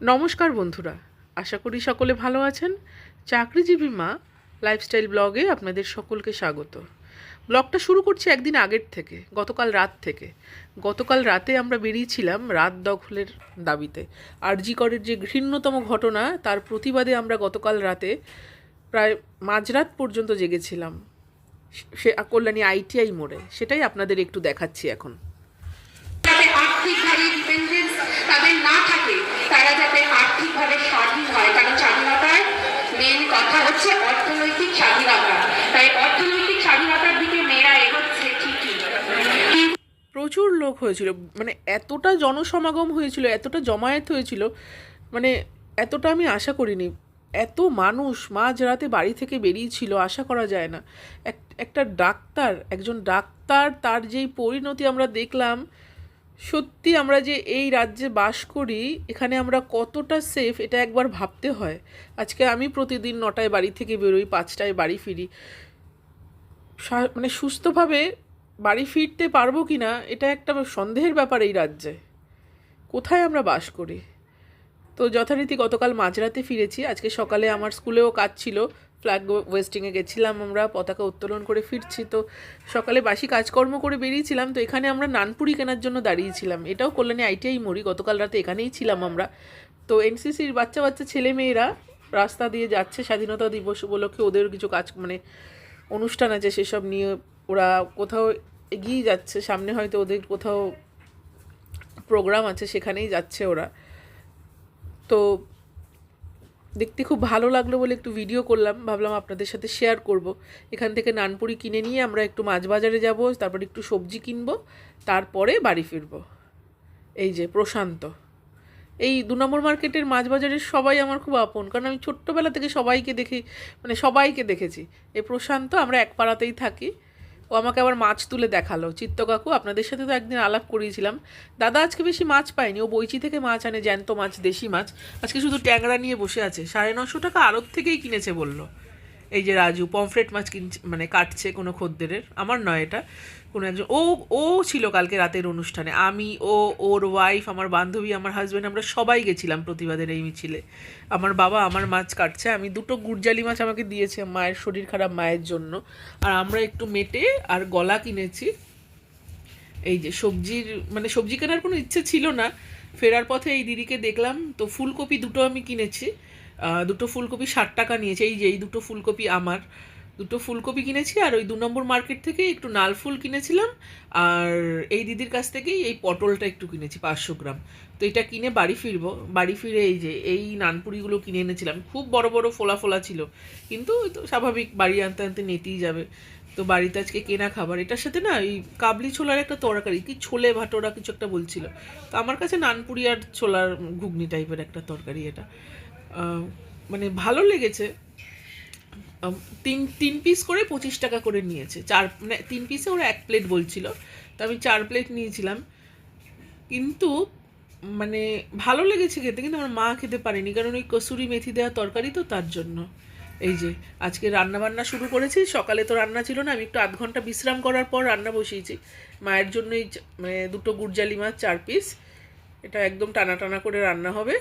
নমস্কার বন্ধুরা, আশা করি সকলে ভালো আছেন। চাকরিজীবী মা লাইফস্টাইল ব্লগে আপনাদের সকলকে স্বাগত। ব্লগটা শুরু করছি একদিন আগের থেকে, গতকাল রাত থেকে। গতকাল রাতে আমরা বেরিয়েছিলাম রাত দখলের দাবিতে। আরজি করের যে ঘৃণ্যতম ঘটনা, তার প্রতিবাদে আমরা গতকাল রাতে প্রায় মাঝরাত পর্যন্ত জেগেছিলাম। সে কল্যাণী আইটিআই মোড়ে। সেটাই আপনাদের একটু দেখাচ্ছি এখন। তাদের না থাকে তারা যাতে আর্থিকভাবে স্বাধীন হয়, কারণ স্বাধীনতার মেন কথা হচ্ছে অর্থনৈতিক স্বাধীনতা। তাই অর্থনৈতিক স্বাধীনতার দিকে মেয়েরা এগোচ্ছে ঠিকই। প্রচুর লোক হয়েছিল মানে এতটা জনসমাগম হয়েছিল, এতটা জমায়েত হয়েছিল মানে এতটা আমি আশা করিনি। এত মানুষ মাঝ রাতে বাড়ি থেকে বেরিয়েছিল, আশা করা যায় না। এক, একটা ডাক্তার, একজন ডাক্তার, তার যেই পরিণতি আমরা দেখলাম সত্যি আমরা যে এই রাজ্যে বাস করি, এখানে আমরা কতটা সেফ এটা একবার ভাবতে হয়। আজকে আমি প্রতিদিন নটায় বাড়ি থেকে বেরোই, পাঁচটায় বাড়ি ফিরি। মানে সুস্থভাবে বাড়ি ফিরতে পারব কি না এটা একটা সন্দেহের ব্যাপার এই রাজ্যে। কোথায় আমরা বাস করি? তো যথারীতি গতকাল মাঝরাতে ফিরেছি, আজকে সকালে আমার স্কুলেও কাজ ছিল। ফ্ল্যাগ ওয়েস্টিংয়ে গেছিলাম আমরা, পতাকা উত্তোলন করে ফিরছি, তো সকালে বাসি কাজকর্ম করে বেরিয়েছিলাম, তো এখানে আমরা নানপুরি কেনার জন্য দাঁড়িয়েছিলাম। এটাও কল্যাণী আইটিআই মোড়ি গতকাল রাতে এখানেই ছিলাম আমরা। তো এনসিসির বাচ্চা বাচ্চা ছেলে মেয়েরা রাস্তা দিয়ে যাচ্ছে, স্বাধীনতা দিবস উপলক্ষে ওদের কিছু কাজ মানে অনুষ্ঠান আছে সেসব নিয়ে, ওরা কোথাও এগিয়ে যাচ্ছে, সামনে হয়তো ওদের কোথাও প্রোগ্রাম আছে, সেখানেই যাচ্ছে ওরা। তো দেখতে খুব ভালো লাগল বলে একটু ভিডিও করলাম। ভাবলাম আপনাদের সাথে শেয়ার করব। এখান থেকে নানপুরি কিনে নিয়ে আমরা একটু মাছ বাজারে যাব, তারপর একটু সবজি কিনবো, তারপরে বাড়ি ফিরবো। এই যে প্রশান্ত। এই দু নম্বর মার্কেটের মাছ বাজারের সবাই আমার খুব আপন, কারণ আমি ছোট্টবেলা থেকে সবাইকে দেখি মানে সবাইকে দেখেছি। এই প্রশান্ত, আমরা এক পাড়াতেই থাকি। ও আমাকে আবার মাছ তুলে দেখাল। চিত্তকাকু আপনাদের সাথে তো একদিন আলাপ করিয়েছিলাম। দাদা আজকে বেশি মাছ পায়নি, ও বইচি থেকে মাছ আনে, জ্যান্ত মাছ, দেশি মাছ। আজকে শুধু ট্যাংরা নিয়ে বসে আছে, সাড়ে নশো টাকা আড়ত থেকেই কিনেছে বলল। এই যে রাজু, পমফ্রেট মাছ কিনছে মানে কাটছে কোনো খদ্দেরের, আমার নয় এটা, কোনো একজন, ও ও ছিল কালকে রাতের অনুষ্ঠানে, আমি, ও, ওর ওয়াইফ আমার বান্ধবী, আমার হাজব্যান্ড আমরা সবাই গেছিলাম প্রতিবাদের এই মিছিলে। আমার বাবা আমার মাছ কাটছে, আমি দুটো গুড়জালি মাছ আমাকে দিয়েছে মায়ের শরীর খারাপ মায়ের জন্য, আর আমরা একটু মেটে আর গলা কিনেছি। এই যে সবজির মানে সবজি কেনার কোনো ইচ্ছে ছিল না, ফেরার পথে এই দিদিকে দেখলাম, তো ফুলকপি দুটো আমি কিনেছি দুটো ফুলকপি ষাট টাকা নিয়েছে। এই যে, এই দুটো ফুলকপি আমার। দুটো ফুলকপি কিনেছি আর ওই দু নম্বর মার্কেট থেকে একটু নাল ফুল কিনেছিলাম। আর এই দিদির কাছ থেকেই এই পটলটা একটু কিনেছি, পাঁচশো গ্রাম। তো এটা কিনে বাড়ি ফিরবো। বাড়ি ফিরে এই যে, এই নানপুরিগুলো কিনে এনেছিলাম। খুব বড় বড় ফোলা ফোলা ছিল। কিন্তু ওই তো স্বাভাবিক, বাড়ি আনতে আনতে নেতেই যাবে। তো বাড়িতে আজকে কেনা খাবার। এটার সাথে না, এই কাবলি ছোলার একটা তরকারি, কি ছোলে ভাটোরা কিছু একটা বলছিল। তো আমার কাছে নানপুরি আর ছোলার ঘুগনি টাইপের একটা তরকারি এটা। মানে ভালো লেগেছে। তিন তিন পিস করে পঁচিশ টাকা করে নিয়েছে। চার মানে তিন পিসে ওরা এক প্লেট বলছিল। তো আমি চার প্লেট নিয়েছিলাম। কিন্তু মানে ভালো লেগেছে খেতে, কিন্তু আমার মা খেতে পারেনি। কারণ ওই কসুরি মেথি দেওয়া তরকারি তো তার জন্য। এই যে, আজকে রান্না বান্না শুরু করেছি। সকালে তো রান্না ছিল না। আমি একটু আধ ঘণ্টা বিশ্রাম করার পর রান্না বসিয়েছি। মায়ের জন্যই মানে দুটো গুড়জালি মাছ, চার পিস এটা একদম টানা টানা করে রান্না হবে।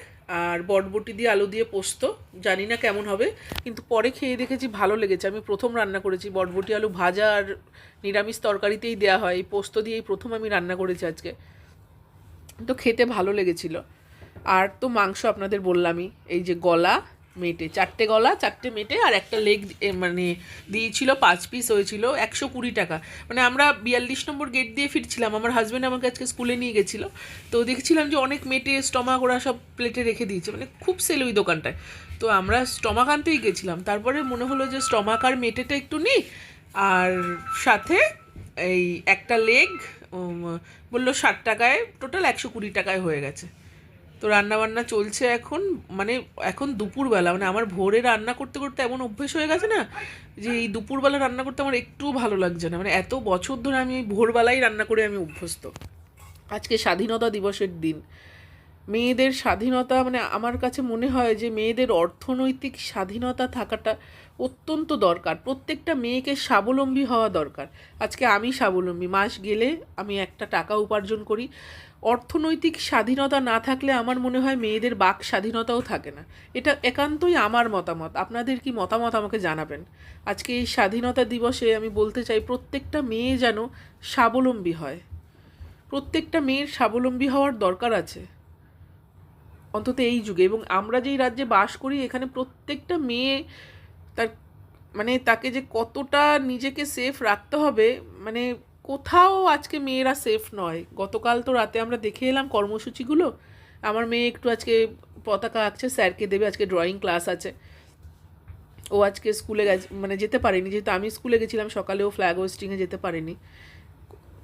আর বটবটি দিয়ে আলু দিয়ে পোস্ত, জানি না কেমন হবে, কিন্তু পরে খেয়ে দেখেছি ভালো লেগেছে। আমি প্রথম রান্না করেছি বটবটি আলু ভাজা আর নিরামিষ তরকারিতেই দেওয়া হয়। এই পোস্ত দিয়েই প্রথম আমি রান্না করেছি আজকে। তো খেতে ভালো লেগেছিল। আর তো মাংস আপনাদের বললামই, এই যে গলা মেটে, চারটে গলা, চারটে মেটে, আর একটা লেগ মানে দিয়েছিল পাঁচ পিস হয়েছিল একশো কুড়ি টাকা। মানে আমরা বিয়াল্লিশ নম্বর গেট দিয়ে ফিরছিলাম, আমার হাজব্যান্ড আমাকে আজকে স্কুলে নিয়ে গেছিল। তো দেখছিলাম যে অনেক মেটে স্টমাক ওরা সব প্লেটে রেখে দিয়েছে মানে খুব সেল ওই দোকানটায়। তো আমরা স্টমাক আনতেই গেছিলাম। তারপরে মনে হলো যে স্টমাক আর মেটেটা একটু নিই, আর সাথে এই একটা লেগ বলল ষাট টাকায় টোটাল একশো কুড়ি টাকায় হয়ে গেছে। তো রান্না বান্না চলছে এখন মানে এখন দুপুরবেলা মানে আমার ভোরে রান্না করতে করতে এমন অভ্যেস হয়ে গেছে না, যে এই দুপুরবেলা রান্না করতে আমার একটু ভালো লাগছে না। মানে এত বছর ধরে আমি এই ভোরবেলায় রান্না করে আমি অভ্যস্ত। আজকে স্বাধীনতা দিবসের দিন। মেয়েদের স্বাধীনতা মানে আমার কাছে মনে হয় যে মেয়েদের অর্থনৈতিক স্বাধীনতা থাকাটা অত্যন্ত দরকার। প্রত্যেকটা মেয়েকে স্বাবলম্বী হওয়া দরকার। আজকে আমি স্বাবলম্বী, মাস গেলে আমি একটা টাকা উপার্জন করি। অর্থনৈতিক স্বাধীনতা না থাকলে আমার মনে হয় মেয়েদের বাক স্বাধীনতাও থাকে না। এটা একান্তই আমার মতামত। আপনাদের কি মতামত আমাকে জানাবেন? আজকে এই স্বাধীনতা দিবসে আমি বলতে চাই, প্রত্যেকটা মেয়ে যেন স্বাবলম্বী হয়। প্রত্যেকটা মেয়ের স্বাবলম্বী হওয়ার দরকার আছে অন্তত এই যুগে। এবং আমরা যেই রাজ্যে বাস করি, এখানে প্রত্যেকটা মেয়ে তার মানে তাকে যে কতটা নিজেকে সেফ রাখতে হবে মানে কোথাও আজকে মেয়েরা সেফ নয়। গতকাল তো রাতে আমরা দেখে এলাম কর্মসূচিগুলো। আমার মেয়ে একটু আজকে পতাকা আঁকছে, স্যারকে দেবে, আজকে ড্রয়িং ক্লাস আছে। ও আজকে স্কুলে গেছে মানে যেতে পারেনি, যেহেতু আমি স্কুলে গেছিলাম, সকালে ও ফ্ল্যাগ হোস্টিংয়ে যেতে পারেনি।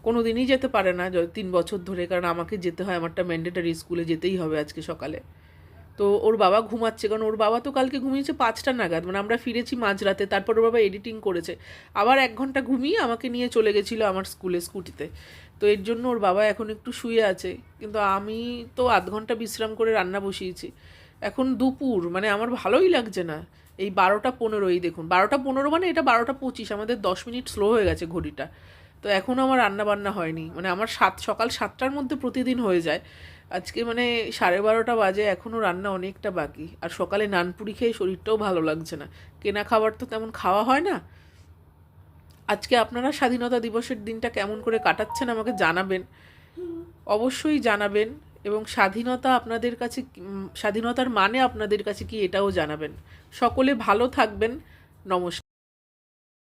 কোনো দিনই যেতে পারে না তিন বছর ধরে, কারণ আমাকে যেতে হয়, আমারটা ম্যান্ডেটারি স্কুলে যেতেই হবে আজকে সকালে। তো ওর বাবা ঘুমাচ্ছে, কারণ ওর বাবা তো কালকে ঘুমিয়েছে পাঁচটা নাগাদ মানে আমরা ফিরেছি মাঝরাতে, তারপর ওর বাবা এডিটিং করেছে। আবার এক ঘণ্টা ঘুমিয়ে আমাকে নিয়ে চলে গেছিল আমার স্কুলে স্কুটিতে। তো এর জন্য ওর বাবা এখন একটু শুয়ে আছে, কিন্তু আমি তো আধ ঘণ্টা বিশ্রাম করে রান্না বসিয়েছি। এখন দুপুর মানে আমার ভালোই লাগছে না। এই বারোটা পনেরোই দেখুন, বারোটা পনেরো মানে এটা বারোটা পঁচিশ, আমাদের দশ মিনিট স্লো হয়ে গেছে ঘড়িটা। তো এখনও আমার রান্না বান্না হয়নি মানে আমার সাত, সকাল সাতটার মধ্যে প্রতিদিন হয়ে যায়। আজকে মানে সাড়ে বারোটা বাজে এখনও রান্না অনেকটা বাকি। আর সকালে নানপুরি খেয়ে শরীরটাও ভালো লাগছে না। কেনা খাবার তো তেমন খাওয়া হয় না। আজকে আপনারা স্বাধীনতা দিবসের দিনটা কেমন করে কাটাচ্ছেন আমাকে জানাবেন। অবশ্যই জানাবেন এবং স্বাধীনতা আপনাদের কাছে স্বাধীনতার মানে আপনাদের কাছে কি এটাও জানাবেন। সকলে ভালো থাকবেন। নমস্কার।